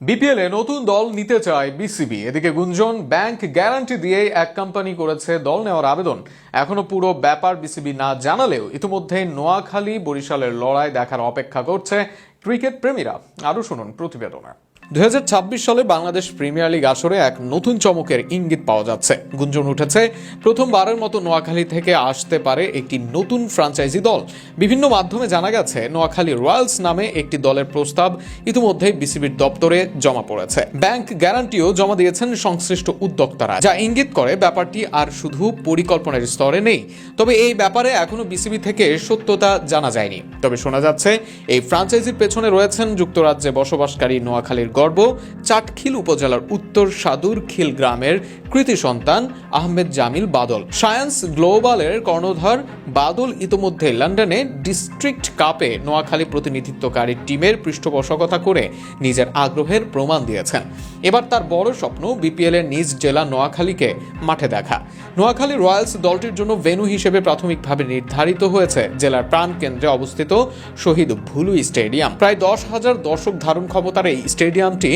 BPL এ নতুন দল নিতে চায় বিসিবি। এদিকে গুঞ্জন, ব্যাংক গ্যারান্টি দিয়ে এক কোম্পানি করেছে দল নেওয়ার আবেদন। এখনও পুরো ব্যাপার বিসিবি না জানালেও ইতিমধ্যে নোয়াখালী বরিশালের লড়াই দেখার অপেক্ষা করছে ক্রিকেট প্রেমীরা। আরও শুনুন প্রতিবেদনে। দুই হাজার ছাব্বিশ সালে বাংলাদেশ প্রিমিয়ার লিগ আসরে এক নতুন চমকের ইঙ্গিত পাওয়া যাচ্ছে। গুঞ্জন উঠেছে, প্রথমবারের মতো নোয়াখালী থেকে আসতে পারে একটি নতুন ফ্রাঞ্চাইজি দল। বিভিন্ন মাধ্যমে জানা গেছে, নোয়াখালী রয়্যালস নামে একটি দলের প্রস্তাব ইতিমধ্যে বিসিবির দপ্তরে জমা পড়েছে। ব্যাংক গ্যারান্টিও জমা দিয়েছেন সংশ্লিষ্ট উদ্যোক্তারা, যা ইঙ্গিত করে ব্যাপারটি আর শুধু পরিকল্পনার স্তরে নেই। তবে এই ব্যাপারে এখনও বিসিবি থেকে সত্যতা জানা যায়নি। তবে শোনা যাচ্ছে, এই ফ্রাঞ্চাইজির পেছনে রয়েছেন যুক্তরাজ্যে বসবাসকারী নোয়াখালীর গর্ব, চাটখিল উপজেলার উত্তর সাদুর খিল গ্রামের কৃতি সন্তান আহমেদ জামিল বাদল। সায়েন্স গ্লোবালের কর্ণধার বাদল ইতোমধ্যে লন্ডনে ডিস্ট্রিক্ট কাপে নোয়াখালী প্রতিনিধিত্বকারী টিমের পৃষ্ঠপোষকতা করে নিজের আগ্রহের প্রমাণ দিয়েছেন। এবার তার বড় স্বপ্ন বিপিএল এর নিজ জেলা নোয়াখালীকে মাঠে দেখা। নোয়াখালী রয়্যালস দলটির জন্য ভেন্যু হিসেবে প্রাথমিকভাবে নির্ধারিত হয়েছে। জেলার প্রাণ কেন্দ্রে অবস্থিত শহীদ ভুলু স্টেডিয়াম। প্রায় দশ হাজার দর্শক ধারণ ক্ষমতার এই স্টেডিয়ামটি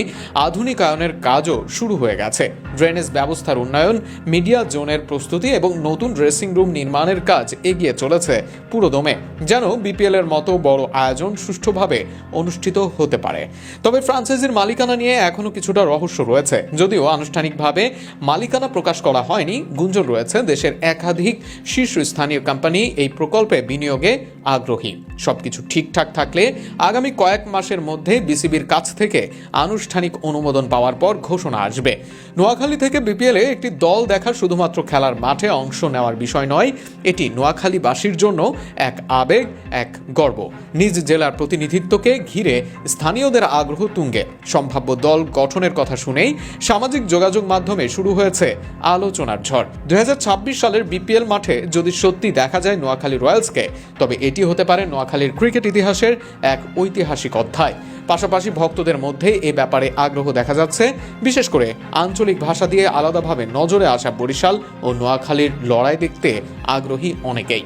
আধুনিকায়নের কাজও শুরু হয়ে গেছে। ড্রেনেজ ব্যবস্থার উন্নয়ন, মিডিয়া জোনের প্রস্তুতি এবং নতুন ড্রেসিং রুম নির্মাণের কাজ এগিয়ে চলেছে পুরোদমে, যেন বিপিএল এর মতো বড় আয়োজন সুষ্ঠুভাবে অনুষ্ঠিত হতে পারে। তবে ফ্রান্সাইজির মালিকানা নিয়ে এখনও কিছুটা রহস্য রয়েছে। যদিও আনুষ্ঠানিকভাবে মালিকানা প্রকাশ করা হয়নি, গুঞ্জন রয়েছে দেশের একাধিক শীর্ষস্থানীয় কোম্পানি এই প্রকল্পে বিনিয়োগে আগ্রহী। সবকিছু ঠিকঠাক থাকলে আগামী কয়েক মাসের মধ্যে বিসিবির কাছ থেকে আনুষ্ঠানিক অনুমোদন পাওয়ার পর ঘোষণা আসবে। নোয়াখালী থেকে বিপিএল একটি দল দেখা শুধুমাত্র খেলার মাঠে অংশ নেওয়ার বিষয় নয়, এটি নোয়াখালীবাসীর জন্য এক আবেগ, এক গর্ব। নিজ জেলার প্রতিনিধিত্বকে ঘিরে স্থানীয়দের আগ্রহ তুঙ্গে। সম্ভাব্য দল গঠনের কথা শুনেই সামাজিক যোগাযোগ মাধ্যমে শুরু হয়েছে আলোচনার ঝড়। দুই হাজার ছাব্বিশ সালের বিপিএল মাঠে যদি সত্যি দেখা যায় নোয়াখালী রয়্যালসকে, তবে এটি হতে পারে নোয়াখালীর ক্রিকেট ইতিহাসের এক ঐতিহাসিক অধ্যায়। পাশাপাশি ভক্তদের মধ্যে এ ব্যাপারে আগ্রহ দেখা যাচ্ছে। বিশেষ করে আঞ্চলিক ভাষা দিয়ে আলাদাভাবে নজরে আসা বরিশাল ও নোয়াখালীর লড়াই দেখতে আগ্রহী অনেকেই।